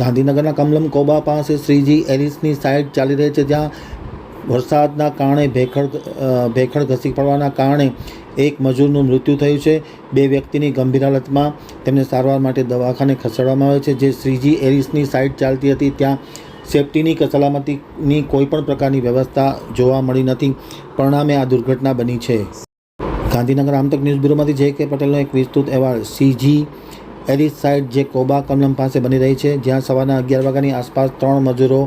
ગાંધીનગરના કમલમ કોબા પાસે શ્રીજી એરિસની સાઇટ ચાલી રહી છે, જ્યાં વરસાદના કારણે ભેખડ ભેખડ ઘસી પડવાના કારણે એક મજૂરનું મૃત્યુ થયું છે. બે વ્યક્તિની ગંભીર હાલતમાં તેમને સારવાર માટે દવાખાને ખસેડવામાં આવે છે, જે શ્રીજી એરિસની સાઇટ ચાલતી હતી. ત્યાં સેફટીની કે સલામતીની કોઈપણ પ્રકારની વ્યવસ્થા જોવા મળી નથી. પરિણામે આ દુર્ઘટના બની છે. ગાંધીનગર આમતક ન્યૂઝ બ્યુરોમાંથી જે કે પટેલનો એક વિસ્તૃત અહેવાલ. સીજી એરિસ સાઇટ જે કોબા કમલમ પાસે બની રહી છે, જ્યાં સવારના અગિયાર વાગ્યાની આસપાસ ત્રણ મજૂરો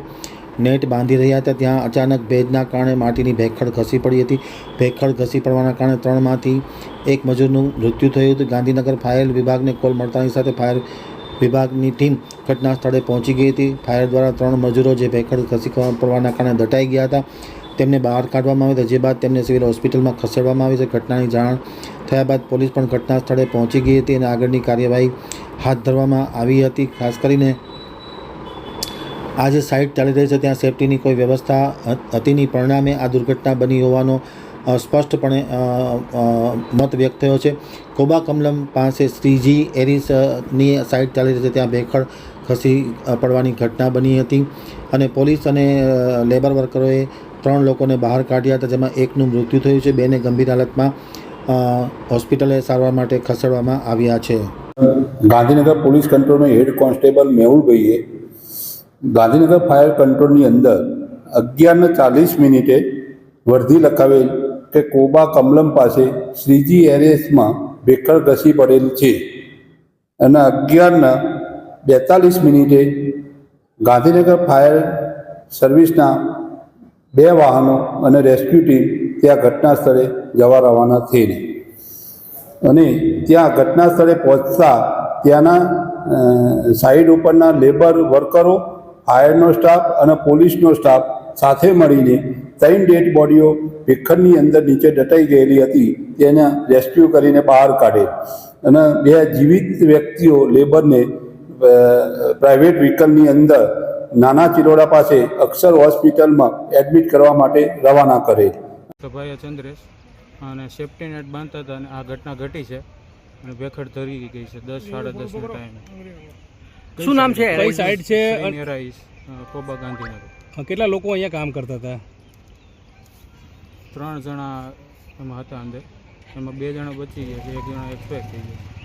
નેટ બાંધી રહ્યા હતા, ત્યાં અચાનક ભેજના કારણે માટીની ભેખડ ઘસી પડી હતી. ભેખડ ઘસી પડવાના કારણે ત્રણમાંથી એક મજૂરનું મૃત્યુ થયું હતું. ગાંધીનગર ફાયર વિભાગને કોલ મળતાની સાથે ફાયર વિભાગની ટીમ ઘટના સ્થળે પહોંચી ગઈ હતી. ફાયર દ્વારા ત્રણ મજૂરો જે ભેખડ ઘસી પડવાના કારણે દટાઈ ગયા હતા. તેમને બહાર કાઢવામાં આવે જે બાદ તેમને સિવિલ હોસ્પિટલમાં ખસેડવામાં આવી છે. ઘટનાની જાણ થયા બાદ પોલીસ પણ ઘટના સ્થળે પહોંચી ગઈ હતી અને આગળની કાર્યવાહી હાથ ધરવામાં આવી હતી. ખાસ કરીને આ જે સાઇટ ચાલી રહી છે, ત્યાં સેફટીની કોઈ વ્યવસ્થા હતી નહીં. પરિણામે આ દુર્ઘટના બની હોવાનો સ્પષ્ટપણે મત વ્યક્ત થયો છે. કોબા કમલમ પાસે શ્રીજી એરિસની સાઇટ ચાલી રહી છે, ત્યાં ભેખડ ખસી પડવાની ઘટના બની હતી અને પોલીસ અને લેબર વર્કરોએ ત્રણ લોકોને બહાર કાઢ્યા હતા, જેમાં એકનું મૃત્યુ થયું છે. બેને ગંભીર હાલતમાં હોસ્પિટલે સારવાર માટે ખસેડવામાં આવ્યા છે. ગાંધીનગર પોલીસ કંટ્રોલમાં હેડ કોન્સ્ટેબલ મેહુલભાઈએ ગાંધીનગર ફાયર કંટ્રોલની અંદર અગિયારને ચાલીસ મિનિટે વર્ધી લખાવેલ કે કોબા કમલમ પાસે શ્રીજી એરેસમાં ભેખડ ઘસી પડેલ છે અને અગિયારના બેતાલીસ મિનિટે ગાંધીનગર ફાયર સર્વિસના બે વાહનો અને રેસ્ક્યુ ટીમ ત્યાં ઘટના સ્થળે જવા રવાના થઈને. અને ત્યાં ઘટના સ્થળે પહોંચતા ત્યાંના સાઈડ ઉપરના લેબર વર્કરો ફાયરનો સ્ટાફ અને પોલીસનો સ્ટાફ સાથે મળીને ત્રણ ડેડ બોડીઓ ભીખરની અંદર નીચે દટાઈ ગયેલી હતી. તેને રેસ્ક્યુ કરીને બહાર કાઢે. અને બે જીવિત વ્યક્તિઓ લેબરને પ્રાઇવેટ વ્હીકલની અંદર નાના ચિલોડા પાસે અક્ષર હોસ્પિટલમાં એડમિટ કરવા માટે રવાના કરે. ભાઈ ચંદ્રેશ અને સેફ્ટી નેટ બાંધતા હતા અને આ ઘટના ઘટી છે અને ભેખડ ધરી ગઈ છે. દસ સાડા દસના ટાઈમે શું નામ છે? કઈ સાઈડ છે? કોબા ગાંધીનગર. કેટલા લોકો અહીંયા કામ કરતા હતા? ત્રણ જણા એમાં હતા અંદર. એમાં બે જણા બચી ગયા છે એક જણા એક્સપાયર થઈ ગયા